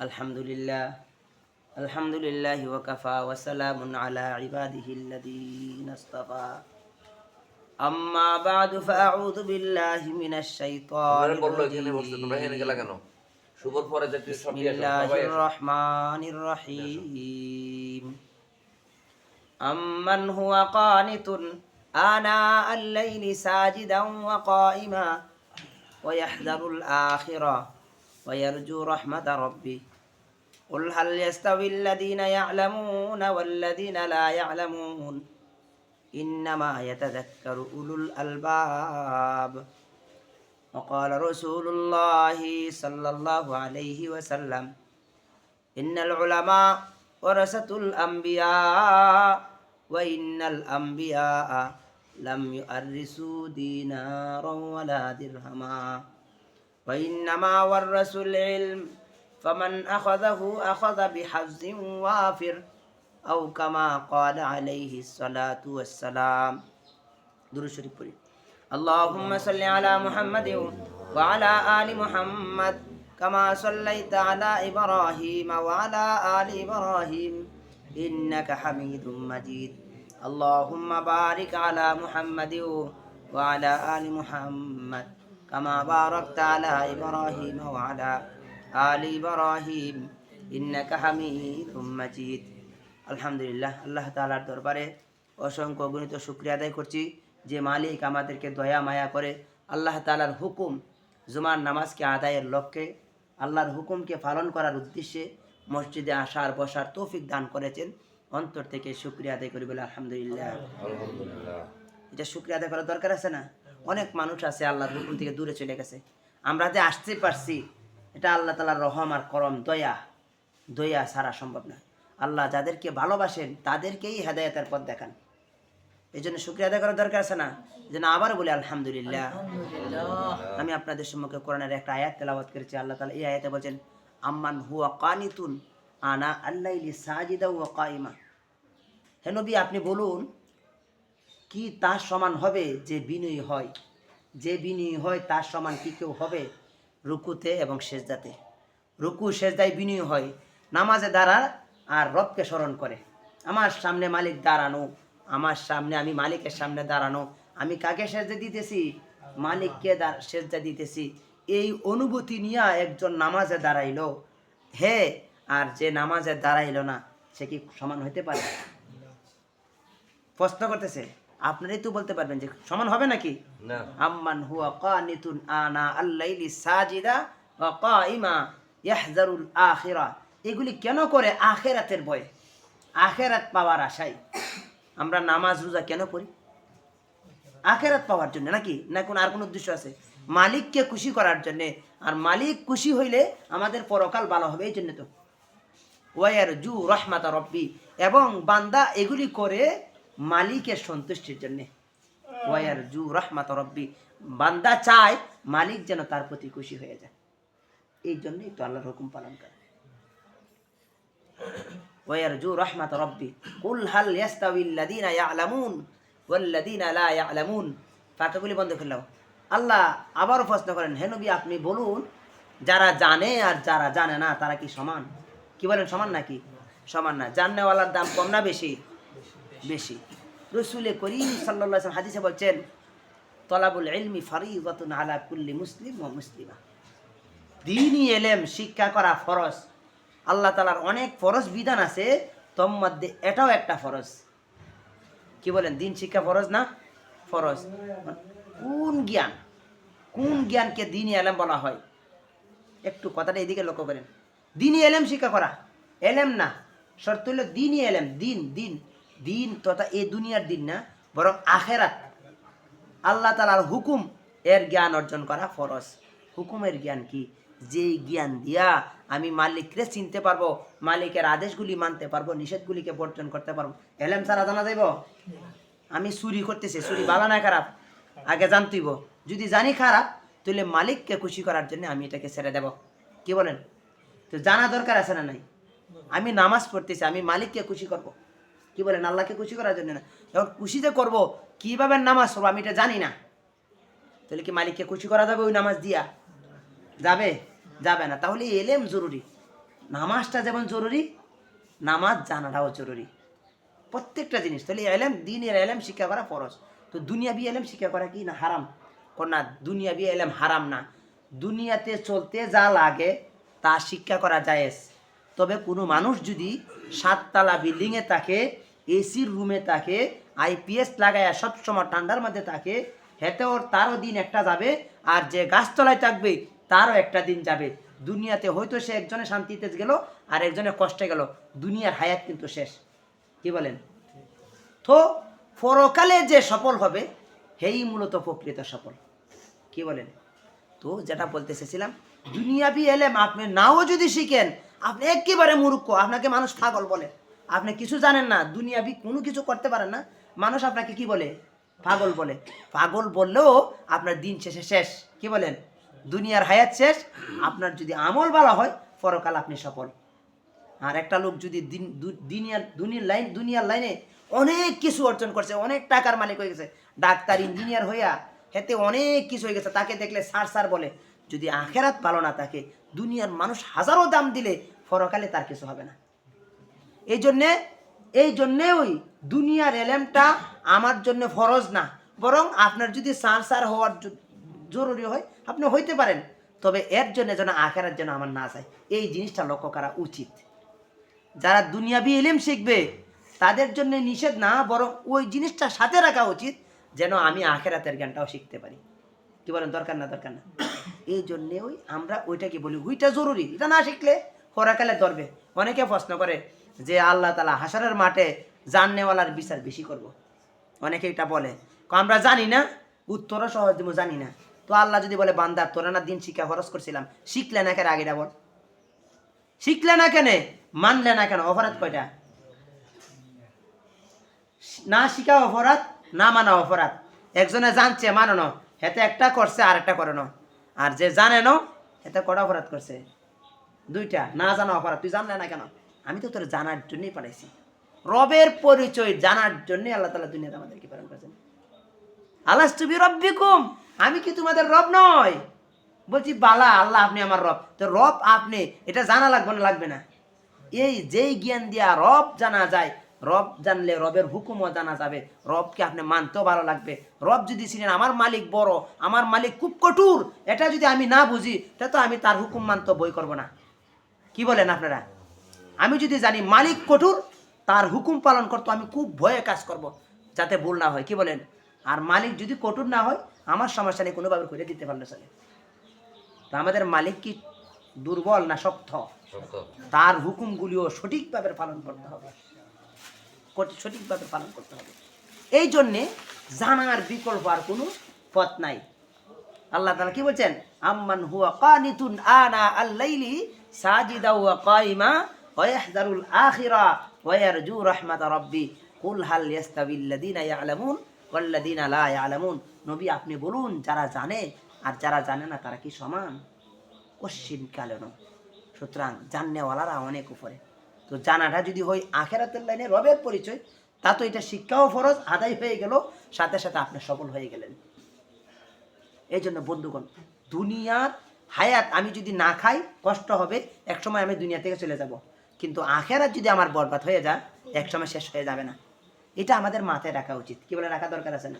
الحمد لله الحمد لله وكفى وسلام على عباده الذين اصطفى أما بعد فأعوذ بالله من الشيطان তোমরা বললো এখানে বসতে তোমরা এখানে গেলা কেন শুভর পরে যে তুই সব بسم দিয়ে আসো, الله সবাই আসো। الرحمن الرحيم أمن هو قانت آناء الليل ساجدا وقائما ويحذر الآخرة ويرجو رحمة ربه قل هل يستوي الذين يعلمون والذين لا يعلمون إنما يتذكر أولو الألباب وقال رسول الله صلى الله عليه وسلم إن العلماء ورثة الأنبياء وإن الأنبياء لم يؤرسوا دينارا ولا درهما وإنما ورثوا العلم فمن أخذه أخذ بحظ وافر أو كما قال عليه الصلاة والسلام. اللهم صل على محمد وعلى آل محمد كما صليت على إبراهيم وعلى آل إبراهيم إنك حميد مجيد. اللهم بارك على محمد وعلى آل محمد كما باركت على إبراهيم وعلى آل إبراهيم إنك حميد مجيد আলহামদুলিল্লাহ আল্লাহ তালার দরবারে অসংখ্য গণিত শুক্রিয়া আদায় করছি যে মালিক আমাদেরকে দয়া মায়া করে আল্লাহ তালার হুকুম জুমার নামাজকে আদায়ের লক্ষ্যে আল্লাহর হুকুমকে পালন করার উদ্দেশ্যে মসজিদে আসার বসার তৌফিক দান করেছেন অন্তর থেকে শুক্রিয়া আদায় করি বলে আলহামদুলিল্লাহ আলহামদুলিল্লাহ এটা শুক্রিয়া আদায় করার দরকার আছে না অনেক মানুষ আছে আল্লাহর হুকুম থেকে দূরে চলে গেছে আমরা যে আসতে পারছি এটা আল্লাহ তালার রহম আর করম দয়া। দয়া সারা সম্ভব না আল্লাহ যাদেরকে ভালোবাসেন তাদেরকেই হেদায়তের পথ দেখান। এই জন্য শুক্রিয়া আদায় করার দরকার আছে না? এই জন্য আবার বলি আলহামদুলিল্লাহ। আমি আপনাদের সম্মুখে কোরআনের একটা আয়াত তেলাওয়াত করেছি। আল্লাহ তালা এই আয়াতে বলছেন আম্মান হুয়া কানিতুন আনা আল্লাইলি সাজিদা ওয়া কাইমা হে নবী আপনি বলুন কি তার সমান হবে যে বিনয়ী হয়? যে বিনয়ী হয় তার সমান কি কেউ হবে? রুকুতে এবং সেজদাতে। রুকু, সেজদায় বিনয়ী হয়, নামাজে দাঁড়া আর রবকে স্মরণ করে। আমার সামনে মালিক দাঁড়ানো, আমার সামনে আমি মালিকের সামনে দাঁড়ানো, আমি কাকে সেজদা দিতেছি? মালিককে সেজদা দিতেছি। এই অনুভূতি নিয়ে একজন নামাজে দাঁড়াইলো। হে, আর যে নামাজে দাঁড়াইলো না, সে কি সমান হইতে পারে? প্রশ্ন করতেছে। আপনারাই তো বলতে পারবেন যে সমান হবে নাকি? না। আম্মান হুয়া কানিতুন আনা আল্লাইলি সাজিদা ওয়া কাইমা ইয়াহজারুল আখিরা। এগুলি কেন করে আখেরাতের ভয়ে? আখেরাত পাওয়ার আশায়। আমরা নামাজ রোজা কেন করি আখেরাত পাওয়ার জন্য নাকি? না কোন আর কোনো উদ্দেশ্য আছে? মালিককে খুশি করার জন্যে। আর মালিক খুশি হইলে আমাদের পরকাল ভালো হবে এই জন্য তো। ওয়ার জু রহমাতা রব্বি। এবং বান্দা এগুলি করে মালিকের সন্তুষ্টির জন্যে। ওয়ার জু রহমাত রব্বি। বান্দা চায় মালিক যেন তার প্রতি খুশি হয়ে যায়। এই জন্যই তো আল্লাহর হুকুম পালন করে। ওয়ার জু রহমাত রব্বি। কুল হাল ইয়াস্তাউিল্লাযীনা ইয়ালামুন ওয়াল্লাযীনা লা ইয়ালামুন। ফাঁকাগুলি বন্ধ করলাম আল্লাহ আবারও প্রশ্ন করেন, হে নবী, আপনি বলুন, যারা জানে আর যারা জানে না, তারা কি সমান? কি বলেন, সমান নাকি? সমান না। জাননেওয়ালার দাম কম না বেশি? বেশি। রসুলে করিম সাল্লাহ হাদিসে বলছেন, তলাবুল ইলমি ফরিদাতুন আলা কুল্লি মুসলিম ও মুসলিমা। দিনই এলেম, শিক্ষা করা ফরজ। আল্লাহ তালার অনেক ফরজ বিধান আছে তোর মধ্যে এটাও একটা ফরজ। কি বলেন, দিন শিক্ষা ফরজ না ফরজ? কোন জ্ঞান? কোন জ্ঞানকে দিনই এলেম বলা হয়? একটু কথাটা এদিকে লক্ষ্য করেন। দিনই এলেম শিক্ষা করা। এলেম না। শর্ত হলো দিনই এলেম, দিন দিন। দিন তথা এই দুনিয়ার দিন না, বরং আখেরাত। আল্লাহ তালার হুকুম, এর জ্ঞান অর্জন করা ফরজ। হুকুমের জ্ঞান কি? যেই জ্ঞান দিয়া আমি মালিকরে চিনতে পারব, মালিকের আদেশগুলি মানতে পারব, নিষেধগুলিকে বর্জন করতে পারব। এলেম ছাড়া জানা যাইব? আমি চুরি করতেছি, চুরি ভালো না খারাপ? আগে জানতেইব যদি জানি খারাপ, তাহলে মালিককে খুশি করার জন্য আমি এটাকে ছেড়ে দেব। কি বলেন? তো জানা দরকার আছে না নাই? আমি নামাজ পড়তেছি, আমি মালিককে খুশি করব। কি বলেন, আল্লাহকে খুশি করার জন্য না। যখন খুশি যে করব, কীভাবে নামাজ পড়ব আমি এটা জানি না। তাহলে কি মালিককে খুশি করা যাবে ওই নামাজ দিয়া? যাবে? যাবে না। তাহলে এলেম জরুরি। নামাজটা যেমন জরুরি, নামাজ জানাটাও জরুরি। প্রত্যেকটা জিনিস। তাহলে এলেম, দিনের এলেম শিক্ষা করা ফরজ। তো দুনিয়াবি এলেম শিক্ষা করা কি না হারাম? না, দুনিয়াবি এলেম হারাম না। দুনিয়াতে চলতে যা লাগে, তা শিক্ষা করা জায়েজ। তবে কোনো মানুষ যদি সাততলা বিল্ডিংয়ে থাকে এসির রুমে থাকে আইপিএস লাগায় সবসময় ঠান্ডার মধ্যে থাকে হেতে ওর তারও দিন একটা যাবে, আর যে গাছতলায় থাকবে তারও একটা দিন যাবে। দুনিয়াতে হয়তো সে একজনে শান্তিতে গেল আর একজনে কষ্টে গেল। দুনিয়ার হায়াত কিন্তু শেষ। কি বলেন? তো পরকালে যে সফল হবে, হেই মূলত প্রকৃত সফল। কি বলেন? তো যেটা বলতে চেয়েছিলাম, দুনিয়াবি এলেম আপনি নাও যদি শিখেন আপনি একেবারে মূর্খ, আপনাকে মানুষ পাগল বলে। আপনি কিছু জানেন না, দুনিয়াবি কোনো কিছু করতে পারেন না, মানুষ আপনাকে কি বলে? পাগল বলে। পাগল বললেও আপনার দিন শেষে শেষ। কি বলেন? দুনিয়ার হায়াত শেষ, আপনার যদি আমল ভালো হয়, পরকাল আপনি সফল। আর একটা লোক যদি দিন দুনিয়ার দুনিয়ার লাইন, দুনিয়ার লাইনে অনেক কিছু অর্জন করছে, অনেক টাকার মালিক হয়ে গেছে, ডাক্তার, ইঞ্জিনিয়ার হইয়া হেতে অনেক কিছু হয়ে গেছে, তাকে দেখলে সার সার বলে। যদি আখেরাত ভালো না থাকে, দুনিয়ার মানুষ হাজারো দাম দিলে পরকালে তার কিছু হবে না। এই জন্যে এই জন্যে ওই দুনিয়ার এলেমটা আমার জন্য ফরজ না। বরং আপনার যদি সার সার হওয়ার জরুরি হয়, আপনি হইতে পারেন। তবে এর জন্য যেন আখেরার জন্য আমার না চাই এই জিনিসটা লক্ষ্য করা উচিত। যারা দুনিয়াবি ইলিম শিখবে, তাদের জন্য নিষেধ না, বরং ওই জিনিসটা সাথে রাখা উচিত যেন আমি আখেরাতের জ্ঞানটাও শিখতে পারি। কি বলেন, দরকার না দরকার না? এই জন্যে ওই আমরা ওইটাকে বলি ওইটা জরুরি। এটা না শিখলে পরাকালে ধরবে। অনেকে প্রশ্ন করে যে আল্লাহ তালা হাসারের মাঠে জাননেওয়ালার বিচার বেশি করব। অনেকে এটা বলে। আমরা জানি না, উত্তরও সহজ দিব জানি না। তো আল্লাহ যদি বলে বান্দার তোরা না দিন শিক্ষা খরচ করছিলাম, শিখলে না কেন আগেটা বল? শিখলে না কেন? মানলে না কেন? অপরাধ কয়টা? না শিখা অপরাধ, না মানা অপরাধ। একজনে জানছে, মানো না। হেতে একটা করছে আর একটা করে আর যে জানে না, হেতে কটা অপরাধ করছে? দুইটা, না জানা অপরাধ। তুই জানলে না কেন? আমি তো তোর জানার জন্যই পাঠাইছি। রবের পরিচয় জানার জন্যই আল্লাহ তালা দুনিয়াতে আমাদেরকে প্রেরণ করেছেন। আল্লাহ তুমি রব্বিকুম আমি কি তোমাদের রব নয় বলছি, বালা, আল্লাহ আপনি আমার রব। তো রব আপনি, এটা জানা লাগবে না লাগবে না। এই যেই জ্ঞান দিয়া রব জানা যায়, রব জানলে রবের হুকুমও জানা যাবে। রবকে আপনি মানতেও ভালো লাগবে। রব যদি ছিলেন আমার মালিক বড়, আমার মালিক খুব কঠোর, এটা যদি আমি না বুঝি, তা তো আমি তার হুকুম মানতে বই করব না। কি বলেন আপনারা? আমি যদি জানি মালিক কঠোর তার হুকুম পালন করতো আমি খুব ভয়ে কাজ করব যাতে ভুল না হয়। কি বলেন? আর মালিক যদি কঠোর না হয় আমার সমস্যা নেই কোনোভাবে করে দিতে পারলে চলে। তো আমাদের মালিক কি দুর্বল না শক্ত? তার হুকুমগুলিও সঠিকভাবে পালন করতে হবে। সঠিকভাবে পালন করতে হবে। এই জন্যে জানার বিকল্প আর কোনো পথ নাই। আল্লাহ তালা কি বলছেন? আম্মান হুয়া কানিতুন আনা আল্লাইলি সাজিদা ওয়া কাইমা ওয়া ইয়াহযারুল আখিরা ওয়া ইয়ারজু রাহমাত রাব্বি। কুল হাল ইয়াস্তাবিল লাযিনা ইয়ালামুন ওয়াল লাযিনা লা ইয়ালামুন। নবী, আপনি বলুন, যারা জানে আর যারা জানে না, তারা কি সমান? কশ্চিন কালেন সুতরাং জাননেওয়ালারা অনেক উপরে। তো জানাটা যদি হয় আখেরাতের লাইনে, রবের পরিচয়, তা তো এটা শিক্ষাও ফরজ, আদায় হয়ে গেল, সাথে সাথে আপনি সফল হয়ে গেলেন। এই জন্য বন্ধুগণ, দুনিয়ার হায়াত আমি যদি না খাই, কষ্ট হবে, একসময় আমি দুনিয়া থেকে চলে যাব। কিন্তু আখেরাত যদি আমার বরবাদ হয়ে যায়, একসময় শেষ হয়ে যাবে না। এটা আমাদের মাথায় রাখা উচিত। কি বলে রাখা দরকার আছে না?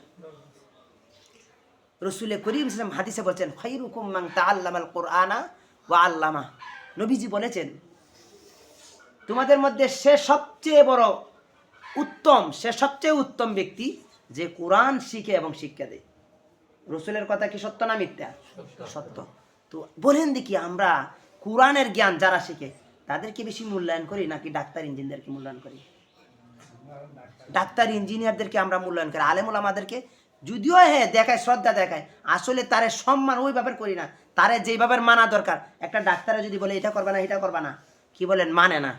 রসুলে করিম ইসলাম হাদিসে বলছেন খৈরুকুম মাং তাআল্লামাল কোরআনা ওয়া আল্লামা নবীজি বলেছেন, তোমাদের মধ্যে সে সবচেয়ে বড় উত্তম, সে সবচেয়ে উত্তম ব্যক্তি যে কোরআন শিখে এবং শিক্ষা দেয়। রসুলের কথা কি সত্য না মিথ্যা? সত্য। তো বলেন দেখি আমরা কোরআনের জ্ঞান যারা শিখে তাদেরকে বেশি মূল্যায়ন করি নাকি ডাক্তার ইঞ্জিনিয়ারকে মূল্যায়ন করি? ডাক্তার ইঞ্জিনিয়ারদেরকে আমরা মূল্যায়ন করি আলেমুল আমাদেরকে। যদিও হ্যাঁ দেখায় শ্রদ্ধা দেখায় আসলে তারে সম্মান ওইভাবে করি না। তারে যেই ব্যাপার মানা দরকার একটা ডাক্তারে যদি বলে এটা করবা না এটা করবা না। কি বলেন? মানে না।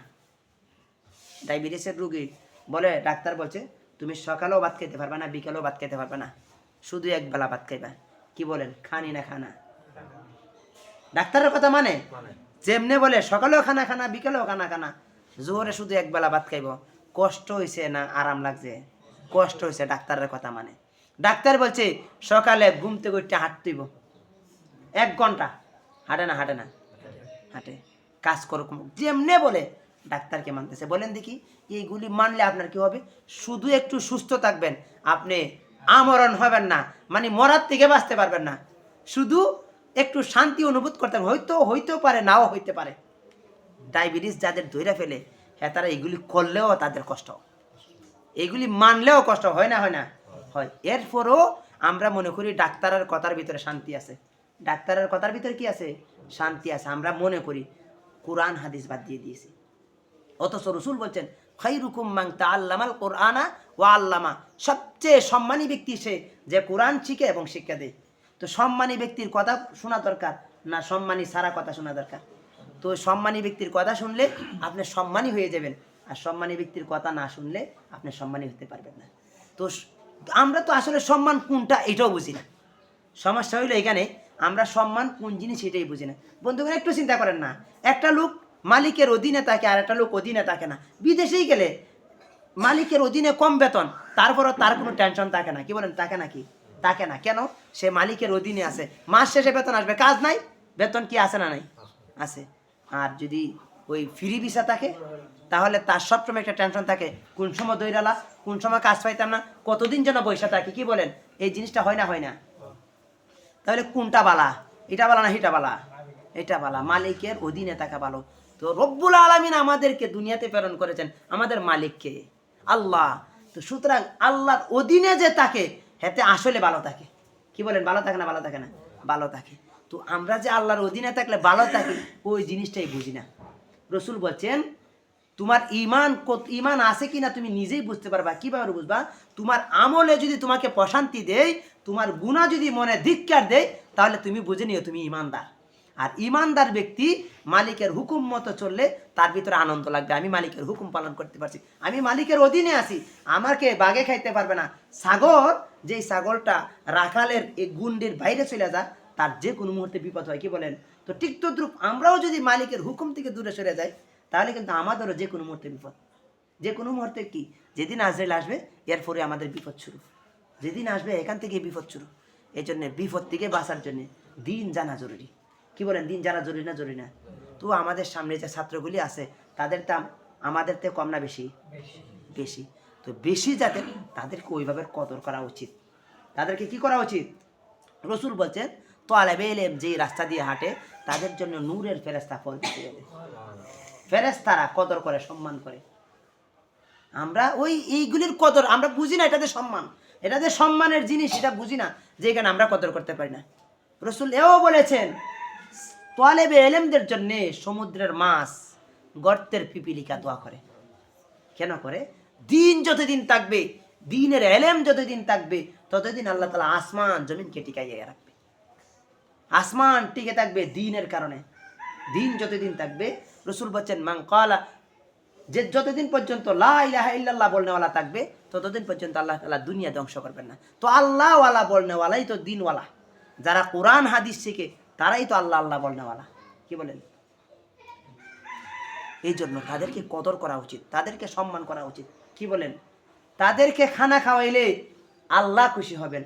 ডায়াবেটিসের রুগী বলে ডাক্তার বলছে তুমি সকালেও ভাত খেতে পারবে না বিকেলেও ভাত খেতে পারবে না। শুধু এক বেলা ভাত খাইবা। কি বলেন খানি না খানা? ডাক্তারের কথা মানে? যেমনে বলে সকালেও খানা খানা বিকেলেও খানা খানা। জোরে শুধু এক বেলা ভাত খাইব। কষ্ট হয়েছে না আরাম লাগছে? কষ্ট হয়েছে ডাক্তারের কথা মানে। ডাক্তার বলছে সকালে ঘুম থেকে উঠতে হাঁটতেইব। এক ঘণ্টা। হাঁটে না হাঁটে না। হাঁটে। কাজ করুক যেমনে বলে ডাক্তারকে মানতেছে। বলেন দেখি এইগুলি মানলে আপনার কি হবে? শুধু একটু সুস্থ থাকবেন। আপনি আমরণ হবেন না। মানে মরার থেকে বাঁচতে পারবেন না। শুধু একটু শান্তি অনুভূত করতে। হয়তো, হইতেও পারে, নাও হইতে পারে। ডায়াবেটিস যাদের ধৈরা ফেলে হ্যাঁ তারা এগুলি করলেও তাদের কষ্ট। এগুলি মানলেও কষ্ট, হয় না হয় না? হয়। এরপরও আমরা মনে করি ডাক্তারের কথার ভিতরে শান্তি আছে। ডাক্তারের কথার ভিতরে কি আছে? শান্তি আছে। আমরা মনে করি কোরআন হাদিস বাদ দিয়ে দিয়েছি। অথচ রসুল বলছেন খৈরুকুম মাং তা আল্লামাল কোরআনা ও আল্লামা। সবচেয়ে সম্মানী ব্যক্তি সে যে কোরআন শিখে এবং শিক্ষা দেয়। তো সম্মানী ব্যক্তির কথা শোনা দরকার না সম্মানী সারা কথা শোনা দরকার? তো সম্মানী ব্যক্তির কথা শুনলে আপনি সম্মানী হয়ে যাবেন আর সম্মানী ব্যক্তির কথা না শুনলে আপনি সম্মানী হতে পারবেন না। তো আমরা তো আসলে সম্মান কোনটা এটাও বুঝি না। সমস্যা হইল এখানে আমরা সম্মান কোন জিনিস সেটাই বুঝি না। বন্ধুগণ, একটু চিন্তা করেন না। একটা লোক মালিকের অধীনে থাকে আর একটা লোক অধীনে থাকে না। বিদেশেই গেলে মালিকের অধীনে কম বেতন, তারপরও তার কোনো টেনশন থাকে না। কি বলেন, থাকে নাকি? থাকে না। কেন? সে মালিকের অধীনে আছে। মাস শেষে বেতন আসবে। কাজ নাই? বেতন কি আছে না নাই? আছে। আর যদি ওই ফ্রি ভিসা থাকে, তাহলে তার সবসময় একটা টেনশন থাকে। কোন সময় দৈরালা কোন সময় কাজ পাইতাম না, কতদিন যেন বৈশা থাকে। কি বলেন? এই জিনিসটা হয় না হয় না। তাহলে কোনটা বালা? এটা বালা না, সেটা বালা? এটা বালা। মালিকের অধীনে থাকা ভালো। তো রব্বুল আলমিন আমাদেরকে দুনিয়াতে প্রেরণ করেছেন আমাদের মালিককে। আল্লাহ, তো সুতরাং আল্লাহর অধীনে যে থাকে, হেতে আসলে ভালো থাকে। কি বলেন, ভালো থাকে না ভালো থাকে না? ভালো থাকে। তো আমরা যে আল্লাহর অধীনে থাকলে ভালো থাকি, ওই জিনিসটাই বুঝি না। রসুল বলছেন, তোমার ইমান ইমান আছে কিনা তুমি নিজেই বুঝতে পারবা। কীভাবে বুঝবা? তোমার আমলে যদি তোমাকে প্রশান্তি দেয়, তোমার গুণা যদি মনে ধিক্কার দেয়, তাহলে তুমি বুঝে নিও তুমি ইমানদার আর ইমানদার ব্যক্তি মালিকের হুকুম মতো চললে তার ভিতরে আনন্দ লাগবে। আমি মালিকের হুকুম পালন করতে পারছি। আমি মালিকের অধীনে আছি। আমাকে বাগে খাইতে পারবে না। সাগর যেই ছাগলটা রাখালের এই গুন্ডির বাইরে চলে যায় তার যে কোনো মুহূর্তে বিপদ হয়। কি বলেন? তো ঠিক তদ্রুপ আমরাও যদি মালিকের হুকুম থেকে দূরে সরে যাই, তাহলে কিন্তু আমাদেরও যে কোনো মুহূর্তে বিপদ। যে কোনো মুহূর্তে কি? যেদিন আজরাইল আসবে, এরপরে আমাদের বিপদ শুরু। যেদিন আসবে, এখান থেকে বিপদ শুরু। এই জন্যে বিপদ থেকে বাঁচার জন্যে দিন জানা জরুরি। কি বলেন দিন জানা জরুরি না জরুরি না। তো আমাদের সামনে যে ছাত্রগুলি আছে তাদের দাম আমাদের থেকে কম না বেশি? বেশি। তো বেশি যাতে তাদেরকে ওইভাবে কদর করা উচিত। তাদেরকে কি করা উচিত? রসুল বলছেন তো আলেবে এলেম যে রাস্তা দিয়ে হাঁটে তাদের জন্য নূরের ফেরেস্তা ফল দিতে যাবে ফেরেস্তারা কদর করে সম্মান করে। আমরা ওই এইগুলির কদর আমরা বুঝি না এটাতে সম্মান। এটাতে সম্মানের জিনিস এটা বুঝি না যে এখানে আমরা কদর করতে পারি না। রসুল এও বলেছেন তোয়ালেবে এলেমদের জন্যে সমুদ্রের মাছ, গর্তের পিপিলিকা দোয়া করে। কেন করে? দিন যতদিন থাকবে, দিনের এলেম যতদিন থাকবে, ততদিন আল্লাহ তালা আসমান, জমিনকে টিকাইয়ে রাখবে। আসমান টিকে থাকবে দিনের কারণে। দিন যতদিন থাকবে, রসুল বলছেন মাং কালা যে যতদিন পর্যন্ত লা ইলাহা ইল্লাল্লাহ বলনেওয়ালা থাকবে, ততদিন পর্যন্ত আল্লাহ তালা দুনিয়া ধ্বংস করবেন না। তো আল্লাহওয়ালা বলনেওয়ালাই তো দিনওয়ালা। যারা কোরআন, হাদিস শিখে তারাই তো আল্লাহ আল্লাহ বলনেওয়ালা কি বলেন? এই জন্য তাদেরকে কদর করা উচিত, তাদেরকে সম্মান করা উচিত। কি বলেন? তাদেরকে খানা খাওয়াইলে আল্লাহ খুশি হবেন।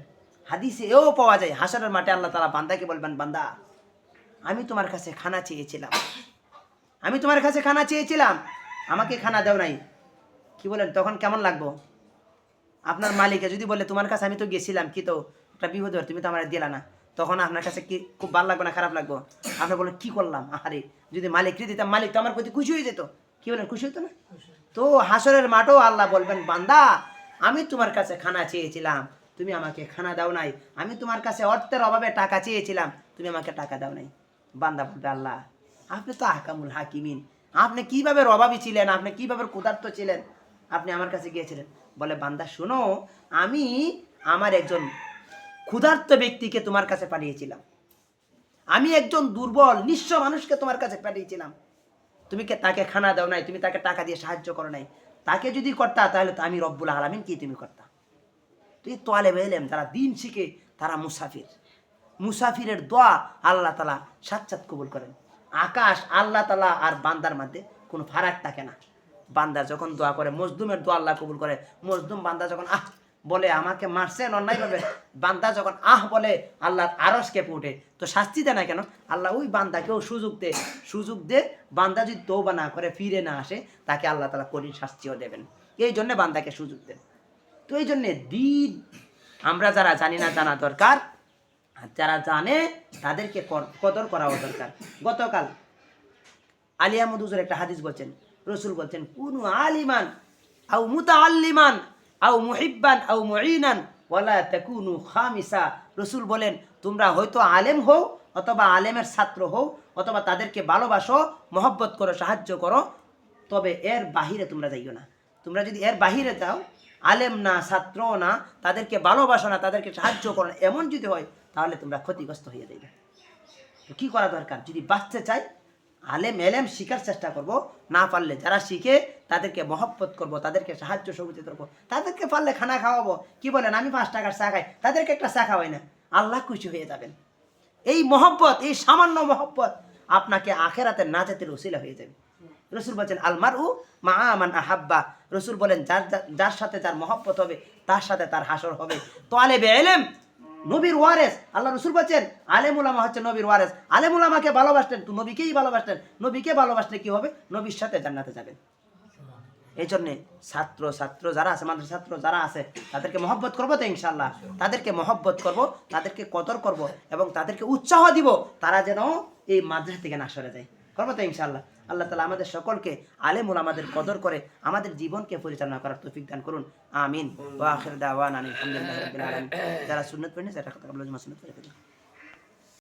হাদিসে এও পাওয়া যায়, হাসারের মাঠে আল্লাহ তালা বান্দাকে বলবেন, বান্দা, আমি তোমার কাছে খানা চেয়েছিলাম। আমি তোমার কাছে খানা চেয়েছিলাম, আমাকে খানা দাও নাই। কি বলেন? তখন কেমন লাগবো? আপনার মালিকে যদি বলে, তোমার কাছে আমি তো গেছিলাম, কি তো? একটা বিপদ তুমি তো আমার দিলা না। তখন আপনার কাছে কি খুব ভালো লাগবে না, খারাপ লাগবো? আপনি বলেন কি করলাম? আরে যদি মালিক দিতাম মালিক তো আমার প্রতি খুশি হয়ে যেত। কি বলেন, খুশি হতো না? তো হাসরের মাঠও আল্লাহ বলবেন, বান্দা, আমি তোমার কাছে খানা চেয়েছিলাম, তুমি আমাকে খানা দাও নাই। আমি তোমার কাছে অর্থের অভাবে টাকা চেয়েছিলাম, তুমি আমাকে টাকা দাও নাই। বান্দা বলবে, আল্লাহ, আপনি তো আকামুল হাকিমিন। আপনি কীভাবে অভাবী ছিলেন? আপনি কীভাবে ক্ষুধার্ত ছিলেন? আপনি আমার কাছে গিয়েছিলেন। বলে, বান্দা, শোনো, আমি আমার একজন ক্ষুধার্ত ব্যক্তিকে তোমার কাছে পাঠিয়েছিলাম। আমি একজন দুর্বল, নিঃস্ব মানুষকে তোমার কাছে পাঠিয়েছিলাম। তুমি তাকে খানা দাও নাই? তুমি তাকে টাকা দিয়ে সাহায্য করো নাই? তাকে যদি করতা, তাহলে তো আমি রব্বুল আলমিন কি তুমি করতা? তুই তোয়ালে বেলেম তারা দিন শিখে তারা মুসাফির। মুসাফিরের দোয়া আল্লাহ তালা সাক্ষাৎ কবুল করেন। আকাশ আল্লাহ তালা আর বান্দার মধ্যে কোনো ফারাক থাকে না। বান্দা যখন দোয়া করে মজদুমের দোয়া আল্লাহ কবুল করে। মজদুম বান্দা যখন, আহ বলে, আমাকে মারছেন অন্যায়ভাবে বান্দা যখন আহ বলে আল্লাহ আরস কেঁপে উঠে তো শাস্তি দেয় না কেন? আল্লাহ ওই বান্দাকেও সুযোগ দে। সুযোগ দে বান্দা যদি তৌবা না করে, ফিরে না আসে, তাকে আল্লাহ তালা কঠিন শাস্তিও দেবেন। এই জন্য বান্দাকে সুযোগ দেন। তো এই জন্যে দিন আমরা যারা জানি না জানা দরকার যারা জানে তাদেরকে কদর করাও দরকার। গতকাল আলিয়া মধুজুর একটা হাদিস বলছেন। রসুল বলছেন, কুনু আলিমান আও মুতাআল্লিমান আও মুহিব্বান, আও মুঈনান, ওয়ালা তাকুনু খামিসা। রসুল বলেন, তোমরা হয়তো আলেম হও অথবা আলেমের ছাত্র হও অথবা তাদেরকে ভালোবাসো, মহব্বত করো, সাহায্য করো, তবে এর বাহিরে তোমরা যাইও না। তোমরা যদি এর বাহিরে যাও, আলেম না, ছাত্র না, তাদেরকে ভালোবাসো না, তাদেরকে সাহায্য করো এমন যদি হয়, তাহলে তোমরা ক্ষতিগ্রস্ত হয়ে যাইবে। তো কি করা দরকার? যদি বাঁচতে চাই আলেম, এলেম শিখার চেষ্টা করব, না পারলে যারা শিখে তাদেরকে মহব্বত করব, তাদেরকে সাহায্য সহযোগিতা করব, তাদেরকে পারলে খানা খাওয়াবো। কি বলেন, আমি পাঁচ টাকার চা খাই, তাদেরকে একটা চা খাওয়াই না। আল্লাহ খুশি হয়ে যাবেন। এই মহব্বত, এই সামান্য মহব্বত আপনাকে আখেরাতে নাজাতের উসিলা হয়ে যাবে। রসুল বলছেন আলমার উ মা আমান আহাব্বা। রসুল বলেন, যার যার- যার সাথে যার মহব্বত হবে, তার সাথে তার হাসর হবে। তো আলেবে এলেম নবীর ওয়ারেস, আল্লাহ রসুল বলছেন আলেম উলামা হচ্ছে নবীর ওয়ারেস। আলেম উলামাকে ভালোবাসতেন তো নবীকেই ভালোবাসতেন। নবীকে ভালোবাসলে কি হবে? নবীর সাথে জান্নাতে যাবেন এই জন্যে ছাত্র ছাত্র যারা আছে আমাদের ছাত্র যারা আছে, তাদেরকে মহব্বত করব তো ইনশাল্লাহ তাদেরকে মহব্বত করব, তাদেরকে কদর করব এবং তাদেরকে উৎসাহ দিব, তারা যেন এই মাদ্রাসা থেকে না সরে যায়। করব তো ইনশাল্লাহ আল্লাহ তালা আমাদের সকলকে আলেমুল আমাদের কদর করে আমাদের জীবনকে পরিচালনা করার তৌফিক দান করুন। আমিন। ওয়া আখির দাওয়ানা যারা সুন্নাত পড়েন সেটা ফেলুন